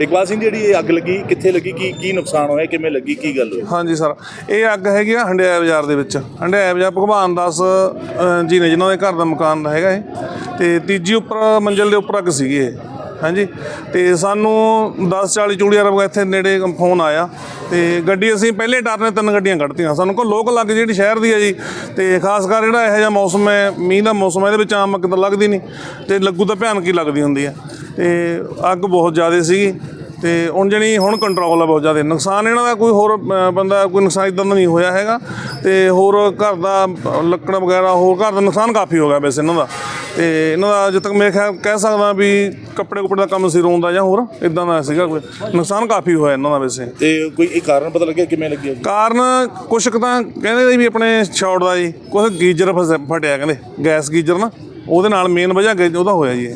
ਇਕਬਾਲ ਸਿੰਘ ਜਿਹੜੀ ਇਹ ਅੱਗ ਲੱਗੀ, ਕਿੱਥੇ ਲੱਗੀ? ਕੀ ਕੀ ਨੁਕਸਾਨ ਹੋਇਆ? ਕਿਵੇਂ ਲੱਗੀ? ਕੀ ਗੱਲ ਹੋਈ? ਹਾਂਜੀ ਸਰ, ਇਹ ਅੱਗ ਹੈਗੀ ਆ ਹੰਡਿਆਇਆ ਬਾਜ਼ਾਰ ਦੇ ਵਿੱਚ। ਹੰਡਿਆਇਆ ਬਾਜ਼ਾਰ ਭਗਵਾਨ ਦਾਸ ਜੀ ਨੇ ਜਿਨ੍ਹਾਂ ਦੇ ਘਰ ਦਾ ਮਕਾਨ ਹੈਗਾ ਇਹ। ਤੇ ਤੀਜੀ ਉੱਪਰ ਮੰਜ਼ਲ ਦੇ ਉੱਪਰ ਅੱਗ ਸੀਗੀ ਇਹ। ਹਾਂਜੀ। ਤੇ ਸਾਨੂੰ 10:40 ਚੂੜੀਆਂ ਰਬ ਇੱਥੇ ਨੇੜੇ ਫੋਨ ਆਇਆ। ਤੇ ਗੱਡੀ ਅਸੀਂ ਪਹਿਲੇ ਡਰ ਨੇ ਤਿੰਨ ਗੱਡੀਆਂ ਕੱਢਤੀਆਂ। ਸਾਨੂੰ ਕੋ ਲੋਕ ਲੱਗ ਜਿਹੜੀ ਸ਼ਹਿਰ ਦੀ ਹੈ ਜੀ। ਤੇ ਖਾਸ ਕਰ ਜਿਹੜਾ ਇਹੋ ਜਿਹਾ ਮੌਸਮ ਹੈ, ਮੀਂਹ ਦਾ ਮੌਸਮ ਹੈ, ਇਹਦੇ ਵਿੱਚ ਆਮ ਅੱਗ ਤਾਂ ਲੱਗਦੀ ਨਹੀਂ। ਤੇ ਲੱਗੂ ਤਾਂ ਭਿਆਨਕ ਹੀ ਲੱਗਦੀ ਹੁੰਦੀ ਹੈ ਤੇ ਅੱਗ ਬਹੁਤ ਜ਼ਿਆਦਾ ਸੀਗੀ। ਤੇ ਹੁਣ ਜਣੀ ਹੁਣ ਕੰਟਰੋਲ ਆ ਬਹੁਤ ਜ਼ਿਆਦਾ। ਨੁਕਸਾਨ ਇਹਨਾਂ ਦਾ ਕੋਈ ਹੋਰ ਬੰਦਾ ਕੋਈ ਨੁਕਸਾਨ ਇਦਾਂ ਦਾ ਨਹੀਂ ਹੋਇਆ ਹੈਗਾ। ਤੇ ਹੋਰ ਘਰ ਦਾ ਲੱਕੜ ਵਗੈਰਾ ਹੋਰ ਘਰ ਦਾ ਨੁਕਸਾਨ ਕਾਫੀ ਹੋ ਗਿਆ ਵੈਸੇ ਇਹਨਾਂ ਦਾ। ਤੇ ਇਹਨਾਂ ਦਾ ਜਿੱਦ ਤੱਕ ਮੇਰੇ ਖਿਆਲ ਕਹਿ ਸਕਦਾ ਵੀ ਕੱਪੜੇ ਕੁਪੜੇ ਦਾ ਕੰਮ ਸੀ ਰੋਣ ਦਾ ਜਾਂ ਹੋਰ ਇਦਾਂ ਦਾ ਸੀਗਾ ਕੋਈ। ਨੁਕਸਾਨ ਕਾਫੀ ਹੋਇਆ ਇਹਨਾਂ ਦਾ ਵੈਸੇ। ਤੇ ਕੋਈ ਇਹ ਕਾਰਨ ਪਤਾ ਲੱਗਿਆ ਕਿਵੇਂ ਲੱਗੀ ਅੱਗ? ਕਾਰਨ ਕੁਛ ਕੁ ਤਾਂ ਕਹਿੰਦੇ ਵੀ ਆਪਣੇ ਸ਼ਾਰਟ ਦਾ ਜੀ ਕੁਛ ਗੀਜ਼ਰ ਫਟਿਆ ਕਹਿੰਦੇ। ਗੈਸ ਗੀਜ਼ਰ ਨਾ ਉਹਦੇ ਨਾਲ ਮੇਨ ਵਜ੍ਹਾ ਉਹਦਾ ਹੋਇਆ ਜੀ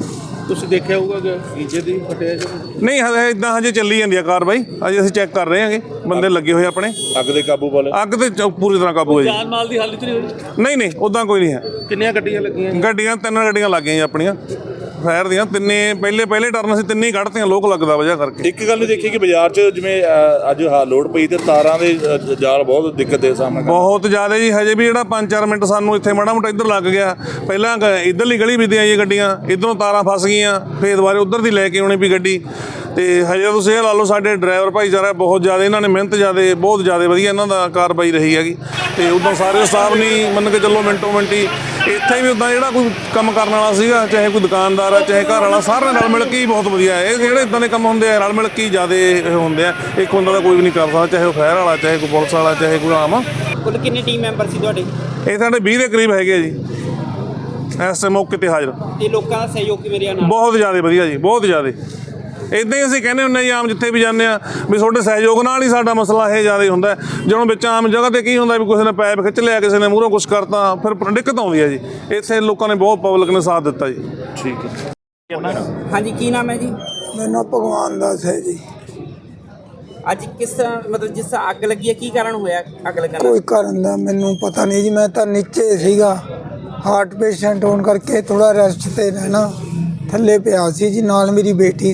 ਤੁਸੀਂ ਦੇਖਿਆ ਹੋਊਗਾ ਕਿ ਨੀਚੇ ਦੀ ਫਟਿਆ ਜੀ ਨਹੀਂ ਹਜੇ ਇਦਾਂ ਹਜੇ ਚੱਲੀ ਜਾਂਦੀ ਆ ਕਾਰਵਾਈ ਅਜੇ ਅਸੀਂ ਚੈੱਕ ਕਰ ਰਹੇ ਹਾਂਗੇ ਬੰਦੇ ਲੱਗੇ ਹੋਏ ਆਪਣੇ। ਅੱਗ ਦੇ ਕਾਬੂ ਪਾਲੇ ਅੱਗ ਤੇ ਚ- ਪੂਰੀ ਤਰ੍ਹਾਂ ਕਾਬੂ ਹੈ ਜੀ। ਜਾਨ ਮਾਲ ਦੀ ਹਾਲਤ ਨਹੀਂ ਹੋਈ? ਨਹੀਂ ਨਹੀਂ ਉਦਾਂ ਕੋਈ ਨਹੀਂ ਹੈ। ਕਿੰਨੀਆਂ ਗੱਡੀਆਂ ਲੱਗੀਆਂ ਗੱਡੀਆਂ ਤਿੰਨ ਗੱਡੀਆਂ ਲੱਗੀਆਂ ਜੀ ਆਪਣੀਆਂ। ਫਾਇਰ ਦੀਆਂ ਤਿੰਨੇ ਪਹਿਲੇ ਪਹਿਲੇ ਟਰਨ ਅਸੀਂ ਤਿੰਨੇ ਹੀ ਕੱਢਤੀਆਂ ਲੋਕ ਲੱਗਦਾ ਵਜ੍ਹਾ ਕਰਕੇ। ਇੱਕ ਗੱਲ ਦੇਖੀ ਕਿ ਬਾਜ਼ਾਰ 'ਚ ਜਿਵੇਂ ਅ, ਅੱਜ ਹਾ ਲੋਡ ਪਈ ਤੇ ਤਾਰਾਂ ਦੇ ਅ, ਜਾਲ ਬਹੁਤ ਦਿੱਕਤ ਦੇ ਸਾਹਮਣਾ ਕਰ ਬਹੁਤ ਜ਼ਿਆਦਾ ਜੀ ਹਜੇ ਵੀ ਜਿਹੜਾ 5-4 ਮਿੰਟ ਸਾਨੂੰ ਇੱਥੇ ਮਾੜਾ ਮੋਟਾ ਇੱਧਰ ਲੱਗ ਗਿਆ। ਪਹਿਲਾਂ ਗ- ਇੱਧਰਲੀ ਗਲੀ ਵੀ ਦੀਆਂ ਜੀ ਗੱਡੀਆਂ ਇੱਧਰੋਂ ਤਾਰਾਂ ਫਸ ਗਈਆਂ ਫੇਰ ਦੁਬਾਰੇ ਉੱਧਰ ਦੀ ਲੈ ਕੇ ਆਉਣੀ ਵੀ ਗੱਡੀ। ਤੇ ਹਜੇ ਤੁਸੀਂ ਇਹ ਲਾ ਲਓ ਸਾਡੇ ਡਰਾਈਵਰ ਭਾਈਚਾਰਾ ਬਹੁਤ ਜ਼ਿਆਦਾ ਇਹਨਾਂ ਨੇ ਮਿਹਨਤ ਜ਼ਿਆਦਾ ਬਹੁਤ ਜ਼ਿਆਦਾ ਵਧੀਆ ਇਹਨਾਂ ਦਾ ਕਾਰਵਾਈ ਰਹੀ ਹੈਗੀ। ਤੇ ਉਦੋਂ ਸਾਰੇ ਸਟਾਫ ਨਹੀਂ ਮੰਨ ਕੇ ਚੱਲੋ ਮਿੰਟੋ ਮਿੰਟੀ ਇੱਥੇ ਵੀ ਉਦਾਂ ਜਿਹੜਾ ਕੋਈ ਕੰਮ ਕਰਨ ਵਾਲਾ ਸੀਗਾ ਚਾਹੇ ਕੋਈ ਦੁਕਾਨਦਾਰ ਆ ਚਾਹੇ ਘਰ ਵਾਲਾ ਸਾਰਿਆਂ ਨਾਲ ਮਿਲ ਕੇ ਹੀ ਬਹੁਤ ਵਧੀਆ ਹੈ। ਇਹ ਜਿਹੜੇ ਇਦਾਂ ਦੇ ਕੰਮ ਹੁੰਦੇ ਆ ਰਲ ਮਿਲ ਕੇ ਹੀ ਜ਼ਿਆਦਾ ਹੁੰਦੇ ਆ। ਇੱਕ ਬੰਦਾ ਕੋਈ ਵੀ ਨਹੀਂ ਕਰ ਸਕਦਾ ਚਾਹੇ ਉਹ ਫਾਇਰ ਵਾਲਾ ਚਾਹੇ ਕੋਈ ਪੁਲਿਸ ਵਾਲਾ ਚਾਹੇ ਕੋਈ ਆਮ। ਕੁੱਲ ਕਿੰਨੇ ਟੀਮ ਮੈਂਬਰ ਸੀ ਤੁਹਾਡੇ? ਇਹ ਸਾਡੇ 20 ਦੇ ਕਰੀਬ ਹੈਗੇ ਆ ਜੀ। ਇਸ ਮੌਕੇ ਤੇ ਹਾਜ਼ਰ। ਤੇ ਲੋਕਾਂ ਦਾ ਸਹਿਯੋਗ ਕਿਵੇਂ ਰਿਹਾ ਨਾਲ? ਬਹੁਤ ਜ਼ਿਆਦਾ ਵਧੀਆ ਜੀ ਬਹੁਤ ਜ਼ਿਆਦਾ। ਇਦਾਂ ਹੀ ਅਸੀਂ ਕਹਿੰਦੇ ਹੁੰਦੇ ਜੀ ਆਮ ਜਿੱਥੇ ਵੀ ਜਾਂਦੇ ਆ ਵੀ ਤੁਹਾਡੇ ਸਹਿਯੋਗ ਨਾਲ ਹੀ ਸਾਡਾ ਮਸਲਾ ਇਹ ਜ਼ਿਆਦਾ ਹੁੰਦਾ। ਜਦੋਂ ਵਿੱਚ ਆਮ ਜਗ੍ਹਾ ਤੇ ਕੀ ਹੁੰਦਾ ਵੀ ਕਿਸੇ ਨੇ ਪੈਪ ਖਿੱਚ ਲਿਆ ਕਿਸੇ ਨੇ ਮੂਹਰੋਂ ਕੁਝ ਕਰਤਾ ਫਿਰ ਦਿੱਕਤ ਆਉਂਦੀ ਹੈ ਜੀ। ਇੱਥੇ ਲੋਕਾਂ ਨੇ ਬਹੁਤ ਪਬਲਿਕ ਨੇ ਸਾਥ ਦਿੱਤਾ ਜੀ। ਠੀਕ ਹੈ। ਹਾਂਜੀ ਕੀ ਨਾਮ ਹੈ ਜੀ? ਮੇਰਾ ਨਾਮ ਭਗਵਾਨ ਦਾਸ ਹੈ ਜੀ। ਅੱਜ ਕਿਸ ਤਰ੍ਹਾਂ ਮਤਲਬ ਜਿਸ ਤਰ੍ਹਾਂ ਅੱਗ ਲੱਗੀ ਹੈ ਕੀ ਕਾਰਨ ਹੋਇਆ ਅੱਗ ਲੱਗਣ ਦਾ? ਕੋਈ ਕਾਰਨ ਦਾ ਮੈਨੂੰ ਪਤਾ ਨਹੀਂ ਜੀ ਮੈਂ ਤਾਂ ਨੀਚੇ ਸੀਗਾ। ਹਾਰਟ ਪੇਸ਼ੈਂਟ ਹੋਣ ਕਰਕੇ ਥੋੜਾ ਰੈਸਟ ਤੇ ਰਹਿਣਾ। ਥੱਲੇ ਪਿਆ ਸੀ ਜੀ ਨਾਲ ਮੇਰੀ ਬੇਟੀ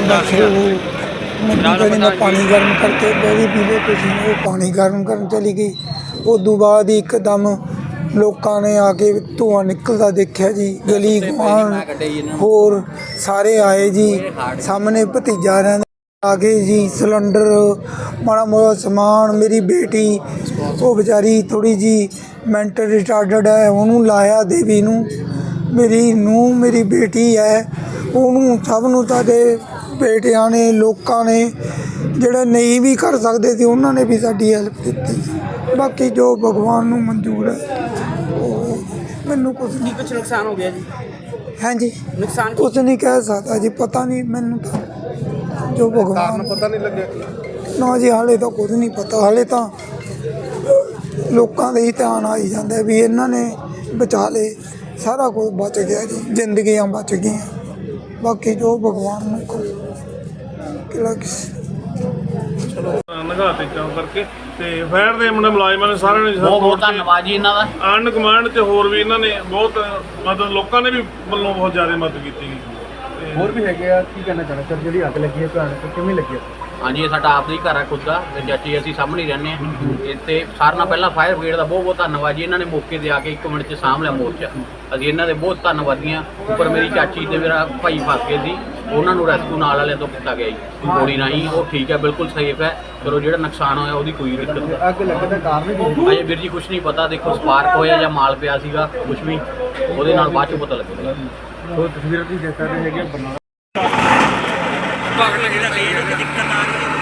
ਬਸ ਉਹ ਮੈਨੂੰ ਮੈਂ ਪਾਣੀ ਗਰਮ ਕਰਕੇ ਬੇਬੀ ਪੀ ਲਓ ਤੁਸੀਂ ਉਹ ਪਾਣੀ ਗਰਮ ਕਰਨ ਚਲੀ ਗਈ। ਉਦੋਂ ਬਾਅਦ ਹੀ ਇੱਕਦਮ ਲੋਕਾਂ ਨੇ ਆ ਕੇ ਧੂੰਆਂ ਨਿਕਲਦਾ ਦੇਖਿਆ ਜੀ ਗਲੀ ਗੁਆਂਢ ਹੋਰ ਸਾਰੇ ਆਏ ਜੀ ਸਾਹਮਣੇ ਭਤੀਜਾ ਰਹਿੰਦਾ ਆ ਗਏ ਜੀ ਸਿਲੰਡਰ ਮਾੜਾ ਮੋੜਾ ਸਮਾਨ ਮੇਰੀ ਬੇਟੀ ਉਹ ਵਿਚਾਰੀ ਥੋੜੀ ਜੀ ਮੈਂਟਲ ਰਿਟਾਰਡਡ ਹੈ ਉਹਨੂੰ ਲਾਇਆ ਦੇਵੀ ਨੂੰ। ਮੇਰੀ ਨੂੰ ਮੇਰੀ ਬੇਟੀ ਹੈ ਉਹਨੂੰ ਸਭ ਨੂੰ ਸਾਡੇ ਬੇਟਿਆਂ ਨੇ ਲੋਕਾਂ ਨੇ ਜਿਹੜੇ ਨਹੀਂ ਵੀ ਕਰ ਸਕਦੇ ਸੀ ਉਹਨਾਂ ਨੇ ਵੀ ਸਾਡੀ ਹੈਲਪ ਦਿੱਤੀ ਬਾਕੀ ਜੋ ਭਗਵਾਨ ਨੂੰ ਮਨਜ਼ੂਰ ਹੈ ਉਹ ਮੈਨੂੰ ਕੁਝ ਕੀ ਕੁਝ ਨੁਕਸਾਨ ਹੋ ਗਿਆ ਜੀ? ਹਾਂਜੀ। ਨੁਕਸਾਨ ਕੁਝ ਨਹੀਂ ਕਹਿ ਸਕਦਾ ਜੀ ਪਤਾ ਨਹੀਂ ਮੈਨੂੰ ਤਾਂ ਜੋ ਭਗਵਾਨ ਪਤਾ ਨਹੀਂ ਲੱਗਿਆ ਨਾ ਜੀ ਹਾਲੇ ਤਾਂ ਕੁਝ ਨਹੀਂ ਪਤਾ ਹਾਲੇ ਤਾਂ ਲੋਕਾਂ ਦੇ ਹੀ ਧਿਆਨ ਆਈ ਜਾਂਦਾ ਵੀ ਇਹਨਾਂ ਨੇ ਬਚਾ ਲਏ। ਸਾਰਾ ਕੁਝ ਬਚ ਗਿਆ ਜੀ ਜ਼ਿੰਦਗੀਆਂ ਬਚ ਗਈਆਂ। ਬਾਕੀ ਜੋ ਭਗਵਾਨ ਨੂੰ ਕਿਲਾ ਕਿਸ ਨਗਾ ਤੇ ਚੌਂ ਕਰਕੇ। ਤੇ ਫਾਇਰ ਦੇ ਮੁੰਡੇ ਮੁਲਾਜ਼ਮਾਂ ਨੇ ਸਾਰਿਆਂ ਨੇ ਬਹੁਤ ਬਹੁਤ ਧੰਨਵਾਦ ਜੀ ਇਹਨਾਂ ਦਾ। ਆਂਡ ਕਮਾਂਡ ਤੇ ਹੋਰ ਵੀ ਇਹਨਾਂ ਨੇ ਬਹੁਤ ਮਦਦ ਲੋਕਾਂ ਨੇ ਵੀ ਵੱਲੋਂ ਬਹੁਤ ਜ਼ਿਆਦਾ ਮਦਦ ਕੀਤੀ। ਗਈ ਹੋਰ ਵੀ ਹੈਗੇ ਆ ਕੀ ਕਹਿਣਾ ਚਾਹੁੰਦੇ ਸਰ ਜਿਹੜੀ ਅੱਗ ਲੱਗੀ ਹੈ ਭਿਆਨਕ ਕਿਵੇਂ ਲੱਗੀ ਹੈ? ਹਾਂਜੀ ਇਹ ਸਾਡਾ ਆਪਦਾ ਹੀ ਘਰ ਹੈ ਖੁਦ ਦਾ ਤੇ ਚਾਚੀ ਅਸੀਂ ਸਾਹਮਣੇ ਹੀ ਰਹਿੰਦੇ ਹਾਂ। ਇੱਥੇ ਸਾਰਿਆਂ ਨਾਲ ਪਹਿਲਾਂ ਫਾਇਰ ਬ੍ਰਿਗੇਡ ਦਾ ਬਹੁਤ ਬਹੁਤ ਧੰਨਵਾਦ ਜੀ। ਇਹਨਾਂ ਨੇ ਮੌਕੇ ਤੇ ਆ ਕੇ ਇੱਕ ਮਿੰਟ 'ਚ ਸਾਂਭ ਲਿਆ ਮੋਰਚਾ। ਅਸੀਂ ਇਹਨਾਂ ਦੇ ਬਹੁਤ ਧੰਨਵਾਦੀ ਹਾਂ। ਉੱਪਰ ਮੇਰੀ ਚਾਚੀ ਤੇ ਮੇਰਾ ਭਾਈ ਫਸ ਗਏ ਸੀ। ਉਹਨਾਂ ਨੂੰ ਰੈਸਕਿਊ ਨਾਲ ਵਾਲਿਆਂ ਤੋਂ ਕੀਤਾ ਗਿਆ ਜੀ। ਗੋਲੀ ਰਾਹੀਂ ਉਹ ਠੀਕ ਹੈ ਬਿਲਕੁਲ ਸੇਫ ਹੈ। ਚਲੋ ਜਿਹੜਾ ਨੁਕਸਾਨ ਹੋਇਆ ਉਹਦੀ ਕੋਈ ਦਿੱਕਤ ਨਹੀਂ। ਅੱਗ ਲੱਗਣ ਦਾ ਕਾਰਨ ਹੈ? ਅਜੇ ਵੀਰ ਜੀ ਕੁਝ ਨਹੀਂ ਪਤਾ। ਦੇਖੋ ਸਪਾਰਕ ਹੋਇਆ ਜਾਂ ਮਾਲ ਪਿਆ ਸੀਗਾ ਕੁਝ ਵੀ ਉਹਦੇ ਨਾਲ ਬਾਅਦ ਚ ਪਤਾ ਲੱਗੇਗਾ। ਸੋ ਤਸਵੀਰਾਂ ਤੁਸੀਂ ਦੇਖ ਸਕਦੇ ਹੈਗੇ Barnala Bakit lang ilan? Nagkatikta tayo.